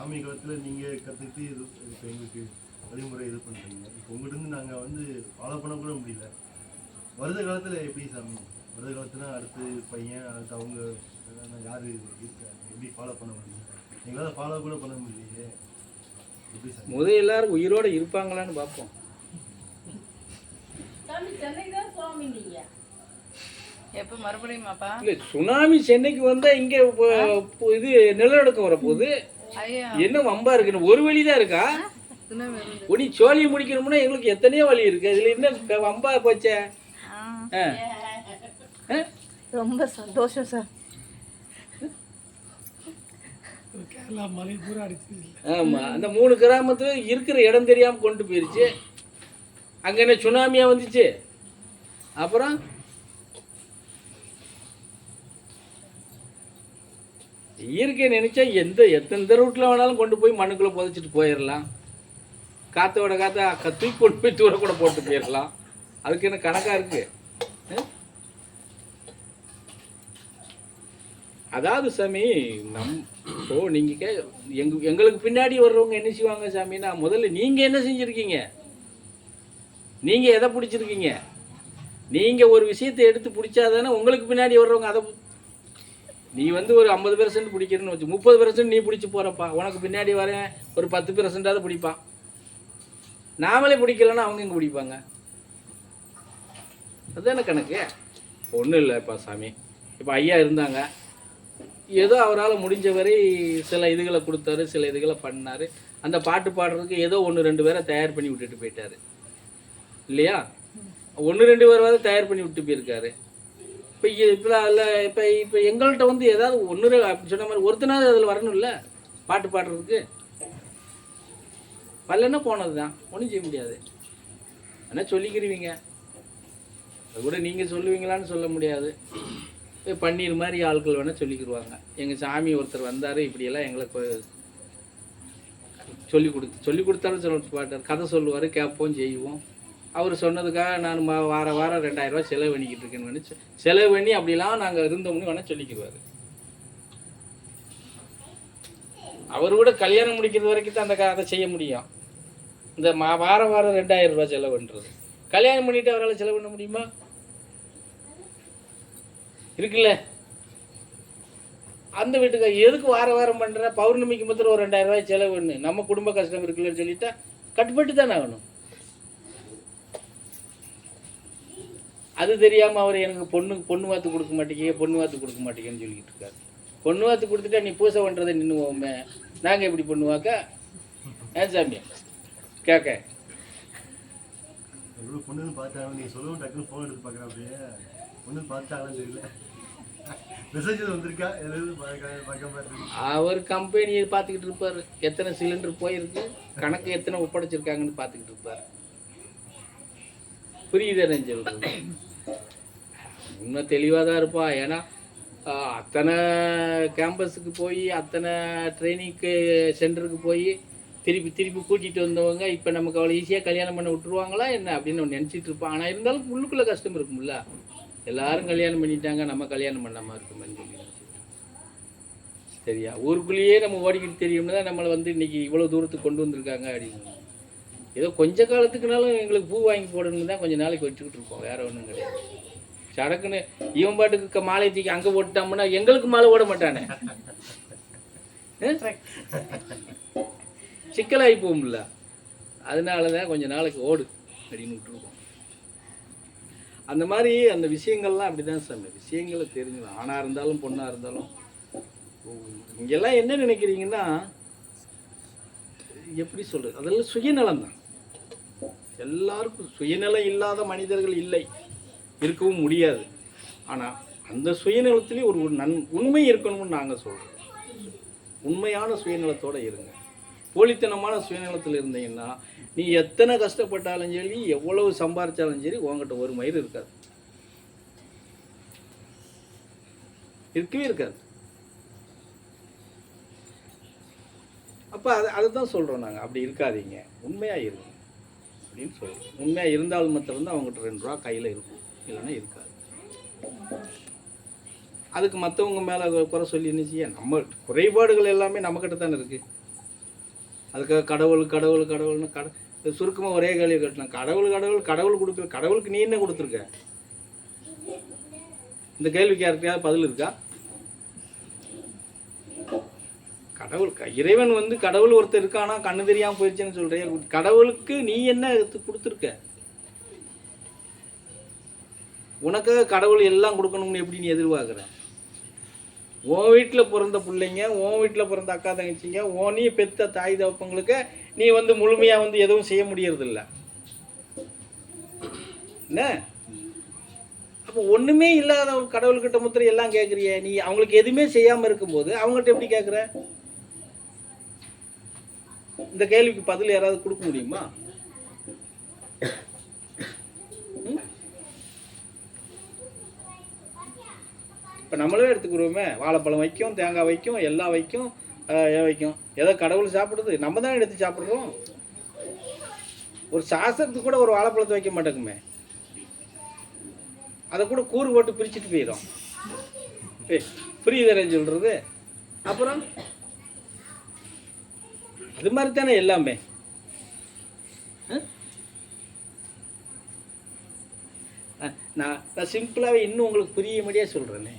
சாமி காலத்துல நீங்க கத்துக்கிட்டு இது இப்போ எங்களுக்கு வழிமுறை இது பண்றீங்க. இப்போ உங்ககிட்ட இருந்து நாங்க வந்து ஃபாலோ பண்ண கூட முடியல. வருத காலத்துல எப்படி சாமி? வருத காலத்துல அடுத்து பையன் அடுத்து அவங்க யாரு இருக்க எப்படி ஃபாலோ பண்ண முடியும்? எங்களால ஃபாலோ கூட பண்ண முடியலையே. எப்படி சாமி? முதல் எல்லாரும் உயிரோட இருப்பாங்களான்னு பார்ப்போம். எப்போ மறுபடியுமாப்பா இல்லை சுனாமி சென்னைக்கு வந்தா இங்க இது நிலநடுக்கம் வரப்போகுது. என்ன வம்பா இருக்குன்னு ஒரு வழி தான் இருக்கா? ஒனி சோழியை முடிக்கணும்னா எங்களுக்கு எத்தனையோ வழி இருக்கு. இதுல என்ன வம்பா போச்சே? ரொம்ப சந்தோஷம் சார். ஆமா. அந்த மூணு கிராமத்துல இருக்கிற இடம் தெரியாம கொண்டு போயிருச்சு. அங்க என்ன சுனாமியா வந்துச்சு? அப்புறம் இயற்கை நினைச்சா எந்த எத்தனை ரூட்டில் வேணாலும் கொண்டு போய் மண்ணுக்குள்ளே புதைச்சிட்டு போயிடலாம் காற்றோட காற்ற க- தூக்கி கொண்டு போய் தூர கூட போட்டு போயிடலாம் அதுக்கு என்ன கணக்காக இருக்கு? அதாவது சாமி நம் ஓ நீங்கள் கே எங் எங்களுக்கு பின்னாடி வர்றவங்க என்ன செய்வாங்க சாமின்னா முதல்ல நீங்கள் என்ன செஞ்சுருக்கீங்க? நீங்கள் எதை பிடிச்சிருக்கீங்க? நீங்கள் ஒரு விஷயத்தை எடுத்து பிடிச்சாதானே உங்களுக்கு பின்னாடி வர்றவங்க அதை நீ வந்து ஒரு ஐம்பது பெர்சன்ட் பிடிக்கிறன்னு வச்சு முப்பது பெர்சன்ட் நீ பிடிச்சி போகிறப்பா உனக்கு பின்னாடி வரேன் ஒரு பத்து பெர்சன்டாவது பிடிப்பான். நாமளே பிடிக்கலன்னா அவங்க இங்கே பிடிப்பாங்க? அதுதானே கணக்கு? ஒன்றும் இல்லைப்பா சாமி. இப்போ ஐயா இருந்தாங்க. ஏதோ அவரால் முடிஞ்ச வரை சில இதுகளை கொடுத்தாரு சில இதுகளை பண்ணார். அந்த பாட்டு பாடுறதுக்கு ஏதோ ஒன்று ரெண்டு பேரை தயார் பண்ணி விட்டுட்டு போயிட்டாரு. இல்லையா? ஒன்று ரெண்டு பேராவது தயார் பண்ணி விட்டு போயிருக்காரு. இப்போ இப்போ அதில் இப்போ இப்போ எங்கள்கிட்ட வந்து ஏதாவது ஒன்று சொன்ன மாதிரி ஒருத்தனாவது அதில் வரணும்ல? பாட்டு பாடுறதுக்கு. பல்லன்னா போனது தான் ஒன்றும் செய்ய முடியாது. ஆனால் சொல்லிக்கிருவீங்க? அது கூட நீங்கள் சொல்லுவீங்களான்னு சொல்ல முடியாது. பன்னீர் மாதிரி ஆட்கள் வேணால் சொல்லிக்கிடுவாங்க எங்கள் சாமி ஒருத்தர் வந்தார் இப்படியெல்லாம் எங்களை கொ- சொல்லி கொடுத்து சொல்லி கொடுத்தாலும் சொல்ல மாட்டார் கதை சொல்லுவார் கேட்போம் செய்வோம். அவர் சொன்னதுக்காக நான் மா- வார வாரம் ரெண்டாயிரம் ரூபாய் செலவு பண்ணிக்கிட்டு இருக்கேன்னு செலவு பண்ணி அப்படிலாம் நாங்கள் இருந்தோம்னு வேணால் சொல்லிக்கிடுவார். அவர் கூட கல்யாணம் முடிக்கிறது வரைக்கும் தான் அந்த க- அதை செய்ய முடியும். இந்த மா வாரம் வாரம் ரெண்டாயிரம் ரூபாய் செலவுன்றது கல்யாணம் பண்ணிட்டு அவரால் செலவு பண்ண முடியுமா? இருக்குல்ல? அந்த வீட்டுக்கு எதுக்கு வார வாரம் பண்ணுற பௌர்ணமிக்கு மாத்திரம் ஒரு ரெண்டாயிரம் ரூபாய் பண்ணு நம்ம குடும்ப கஷ்டம் இருக்குல்லன்னு சொல்லிட்டா கட்டுப்பட்டு தானே ஆகணும். அது தெரியாம அவர் எனக்கு பொண்ணு பொண்ணு வாத்து கொடுக்க மாட்டேங்க பொண்ணு வாத்து கொடுக்க மாட்டேங்கன்னு சொல்லிக்கிட்டு இருக்காரு. பொண்ணு வாத்து கொடுத்துட்டா நீ பூசை பண்றதை நின்னுவோமே. நாங்க எப்படி பண்ணுவாக்க? ஏன் சாமி? கேட்க பொண்ணுன்னு பார்த்தாங்க நீங்க சொல்லவும் டக்குன்னு ஃபோன் எடுத்து பார்க்குறேன் அப்படியே. பொண்ணு பார்த்தாங்கன்னு தெரியல. அவர் கம்பெனியை பார்த்துக்கிட்டு இருப்பார். எத்தனை சிலிண்டர் போயிருக்கு? கணக்கு எத்தனை ஒப்படைச்சிருக்காங்கன்னு பார்த்துக்கிட்டு இருப்பார். புரியுது நான் சொல்றது? உண்மை தெளிவாக தான் இருப்பா. ஏன்னா அத்தனை கேம்பஸுக்கு போய் அத்தனை ட்ரைனிங்க்கு சென்டருக்கு போய் திருப்பி திருப்பி கூட்டிகிட்டு வந்தவங்க இப்போ நமக்கு அவ்வளோ ஈஸியாக கல்யாணம் பண்ண விட்டுருவாங்களா என்ன அப்படின்னு அவன் நினச்சிட்டு இருப்பான் ஆனால் இருந்தாலும் உள்ளுக்குள்ளே கஷ்டம் இருக்கும்ல. எல்லாரும் கல்யாணம் பண்ணிட்டாங்க நம்ம கல்யாணம் பண்ணாமல் இருக்குமேன்னு சொல்லி சரியா? ஊருக்குள்ளேயே நம்ம ஓடிக்கிட்டு தெரியும்னு தான் நம்மளை வந்து இன்னைக்கு இவ்வளோ தூரத்துக்கு கொண்டு வந்திருக்காங்க அப்படின்னு. ஏதோ கொஞ்ச காலத்துக்குனாலும் எங்களுக்கு பூ வாங்கி போடணும்னு தான் கொஞ்சம் நாளைக்கு வச்சுக்கிட்டு இருக்கோம் வேற ஒன்றும் கிடையாது. சடக்குன்னு இவன் பாட்டுக்கு மாலை தூக்கி அங்கே போட்டுட்டோம்னா எங்களுக்கு மாலை ஓட மாட்டானே. சிக்கலாகி போகும்ல. அதனால தான் கொஞ்சம் நாளைக்கு ஓடு அப்படின்னு விட்டுருக்கோம். அந்த மாதிரி அந்த விஷயங்கள்லாம் அப்படி தான் சாமி. விஷயங்களை தெரிஞ்சு ஆணாக இருந்தாலும் பொண்ணாக இருந்தாலும். இங்கெல்லாம் என்ன நினைக்கிறீங்கன்னா எப்படி சொல்கிறது அதெல்லாம் சுயநலம் தான் எல்லாருக்கும் சுயநலம் இல்லாத மனிதர்கள் இல்லை. இருக்கவும் முடியாது. ஆனால் அந்த சுயநலத்திலே ஒரு நன் உண்மை இருக்கணும்னு நாங்கள் சொல்கிறோம் உண்மையான சுயநலத்தோடு இருங்க. போலித்தனமான சுயநலத்தில் இருந்தீங்கன்னா நீ எத்தனை கஷ்டப்பட்டாலும் சரி எவ்வளவு சம்பாரித்தாலும் சரி உங்ககிட்ட ஒரு மயிர் இருக்காது. இருக்கவே இருக்காது. அப்போ அதை அதை தான் சொல்கிறோம் நாங்கள் அப்படி இருக்காதீங்க. உண்மையாக இருங்க. அப்படின்னு சொல்கிறோம் உண்மையாக இருந்தால் மட்டும்தான் அவங்ககிட்ட ரெண்டு ரூபா கையில் இருக்கும். இல்லைன்னா இருக்காது. அதுக்கு மற்றவங்க மேலே குறை சொல்லி என்ன செய்ய? நம்ம குறைபாடுகள் எல்லாமே நம்மக்கிட்ட தானே இருக்குது அதுக்காக கடவுள் கடவுள் கடவுள்னு கட சுருக்கமாக ஒரே கேள்வி கேட்டேன். கடவுள் கடவுள் கடவுள் கொடுத்து கடவுளுக்கு நீ என்ன கொடுத்துருக்க? இந்த கேள்விக்கு யாருக்கையாவது பதில் இருக்கா? கடவுள் இறைவன் வந்து கடவுள் ஒருத்தர் இருக்கானா கண்ணு தெரியாமல் போயிடுச்சுன்னு சொல்றேன் கடவுளுக்கு நீ என்ன கொடுத்துருக்க? உனக்காக கடவுள் எல்லாம் கொடுக்கணும்னு எப்படி நீ எதிர்பார்க்குற? உன் வீட்டில் பிறந்த பிள்ளைங்க உன் வீட்டில் பிறந்த அக்கா தங்கச்சிங்க உன் நீ பெத்த தாய் தகப்பங்களுக்கு நீ வந்து முழுமையாக வந்து எதுவும் செய்ய முடியறதில்ல. என்ன? அப்போ ஒன்றுமே இல்லாத ஒரு கடவுள்கிட்ட முத்திரை எல்லாம் கேட்குறிய நீ அவங்களுக்கு எதுவுமே செய்யாமல் இருக்கும்போது அவங்ககிட்ட எப்படி கேட்குற இந்த கேள்விக்கு பதில் யாராவது கொடுக்க முடியுமா? இப்போ நம்மளே எடுத்துக்கிறோமே வாழைப்பழம் வைக்கும் தேங்காய் வைக்கும் எல்லாம் வைக்கும் வைக்கும். ஏதோ கடவுள் சாப்பிடுது. நம்ம தான் எடுத்து சாப்பிட்றோம். ஒரு சாஸ்திரத்துக்கு கூட ஒரு வாழைப்பழத்தை வைக்க மாட்டேங்குமே அதை கூட கூறு போட்டு பிரிச்சுட்டு போயிடும். ஏய் புரியுதுறேன்னு சொல்கிறது அப்புறம்? அது மாதிரி தானே எல்லாமே ஆ? ஆ, நான் நான் சிம்பிளாகவே இன்னும் உங்களுக்கு புரியும்படியாக சொல்கிறேனே